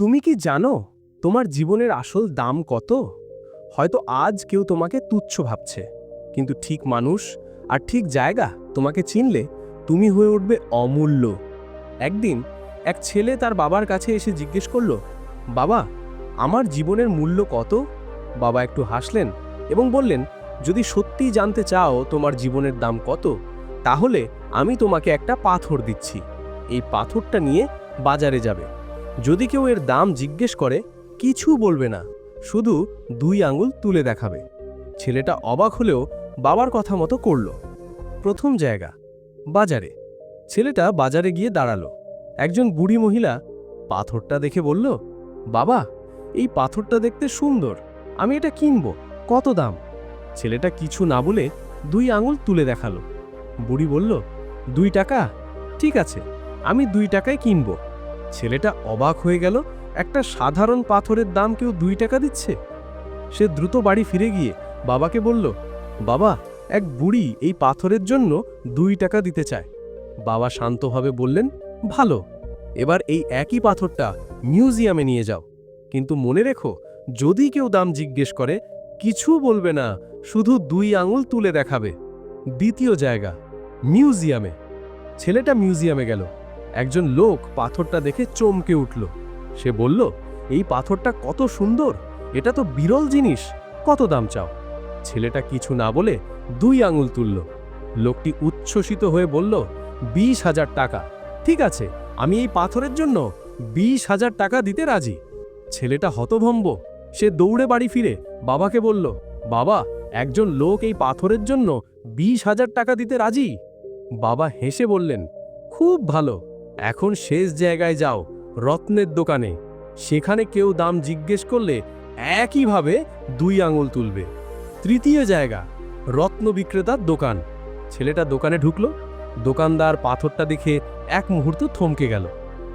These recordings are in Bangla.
তুমি কি জানো তোমার জীবনের আসল দাম কত? হয়তো আজ কেউ তোমাকে তুচ্ছ ভাবছে, কিন্তু ঠিক মানুষ আর ঠিক জায়গা তোমাকে চিনলে তুমি হয়ে উঠবে অমূল্য। একদিন এক ছেলে তার বাবার কাছে এসে জিজ্ঞেস করল, বাবা, আমার জীবনের মূল্য কত? বাবা একটু হাসলেন এবং বললেন, যদি সত্যিই জানতে চাও তোমার জীবনের দাম কত, তাহলে আমি তোমাকে একটা পাথর দিচ্ছি। এই পাথরটা নিয়ে বাজারে যাবে। যদি কেউ এর দাম জিজ্ঞেস করে, কিছু বলবে না, শুধু দুই আঙুল তুলে দেখাবে। ছেলেটা অবাক হলেও বাবার কথা মতো করল। প্রথম জায়গা, বাজারে। ছেলেটা বাজারে গিয়ে দাঁড়াল। একজন বুড়ি মহিলা পাথরটা দেখে বলল, বাবা, এই পাথরটা দেখতে সুন্দর। আমি এটা কিনব। কত দাম? ছেলেটা কিছু না বলে দুই আঙুল তুলে দেখাল। বুড়ি বলল, দুই টাকা? ঠিক আছে, আমি দুই টাকায় কিনব। ছেলেটা অবাক হয়ে গেল, একটা সাধারণ পাথরের দাম কেউ দুই টাকা দিচ্ছে? সে দ্রুত বাড়ি ফিরে গিয়ে বাবাকে বলল, বাবা, এক বুড়ি এই পাথরের জন্য দুই টাকা দিতে চায়। বাবা শান্তভাবে বললেন, ভালো, এবার এই একই পাথরটা মিউজিয়ামে নিয়ে যাও। কিন্তু মনে রেখো, যদি কেউ দাম জিজ্ঞেস করে, কিছু বলবে না, শুধু দুই আঙুল তুলে দেখাবে। দ্বিতীয় জায়গা, মিউজিয়ামে। ছেলেটা মিউজিয়ামে গেল। একজন লোক পাথরটা দেখে চমকে উঠল। সে বলল, এই পাথরটা কত সুন্দর! এটা তো বিরল জিনিস। কত দাম চাও? ছেলেটা কিছু না বলে দুই আঙুল তুলল। লোকটি উচ্ছ্বসিত হয়ে বলল, বিশ হাজার টাকা। ঠিক আছে, আমি এই পাথরের জন্য বিশ হাজার টাকা দিতে রাজি। ছেলেটা হতভম্ব। সে দৌড়ে বাড়ি ফিরে বাবাকে বলল, বাবা, একজন লোক এই পাথরের জন্য বিশ হাজার টাকা দিতে রাজি? বাবা হেসে বললেন, খুব ভালো। এখন শেষ জায়গায় যাও, রত্নের দোকানে। সেখানে কেউ দাম জিজ্ঞেস করলে একইভাবে দুই আঙুল তুলবে। তৃতীয় জায়গা, রত্ন বিক্রেতার দোকান। ছেলেটা দোকানে ঢুকলো, দোকানদার পাথরটা দেখে এক মুহূর্ত থমকে গেল।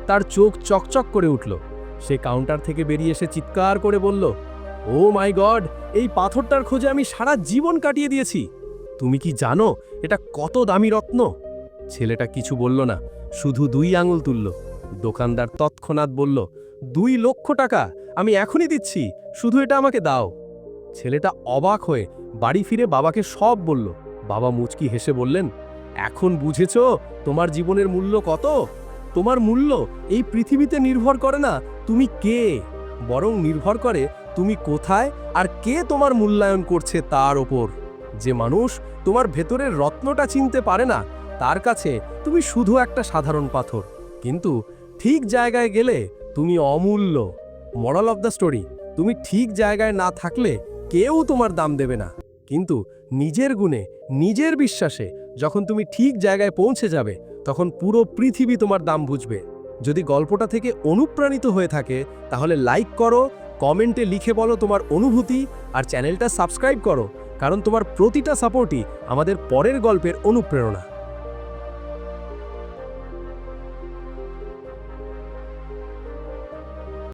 তার চোখ চকচক করে উঠল। সে কাউন্টার থেকে বেরিয়ে এসে চিৎকার করে বলল, ও মাই গড, এই পাথরটার খোঁজে আমি সারা জীবন কাটিয়ে দিয়েছি। তুমি কি জানো এটা কত দামি রত্ন? ছেলেটা কিছু বলল না। শুধু দুই আঙুল তুলল। দোকানদার তৎক্ষণাৎ বলল, দুই লক্ষ টাকা, আমি এখনই দিচ্ছি, শুধু এটা আমাকে দাও। ছেলেটা অবাক হয়ে বাড়ি ফিরে বাবাকে সব বলল। বাবা মুচকি হেসে বললেন, এখন বুঝেছ, তোমার জীবনের মূল্য কত? তোমার মূল্য এই পৃথিবীতে নির্ভর করে না তুমি কে, বরং নির্ভর করে তুমি কোথায় আর কে তোমার মূল্যায়ন করছে তার ওপর। যে মানুষ তোমার ভেতরের রত্নটা চিনতে পারে না তার কাছে তুমি শুধু একটা সাধারণ পাথর, কিন্তু ঠিক জায়গায় গেলে তুমি অমূল্য। মরাল অফ দ্য স্টোরি তুমি ঠিক জায়গায় না থাকলে কেউ তোমার দাম দেবে না। কিন্তু নিজের গুণে, নিজের বিশ্বাসে যখন তুমি ঠিক জায়গায় পৌঁছে যাবে, তখন পুরো পৃথিবী তোমার দাম বুঝবে। যদি গল্পটা থেকে অনুপ্রাণিত হয়ে থাকে, তাহলে লাইক করো কমেন্টে লিখে বলো তোমার অনুভূতি, আর চ্যানেলটা সাবস্ক্রাইব করো, কারণ তোমার প্রতিটা সাপোর্টই আমাদের পরের গল্পের অনুপ্রেরণা।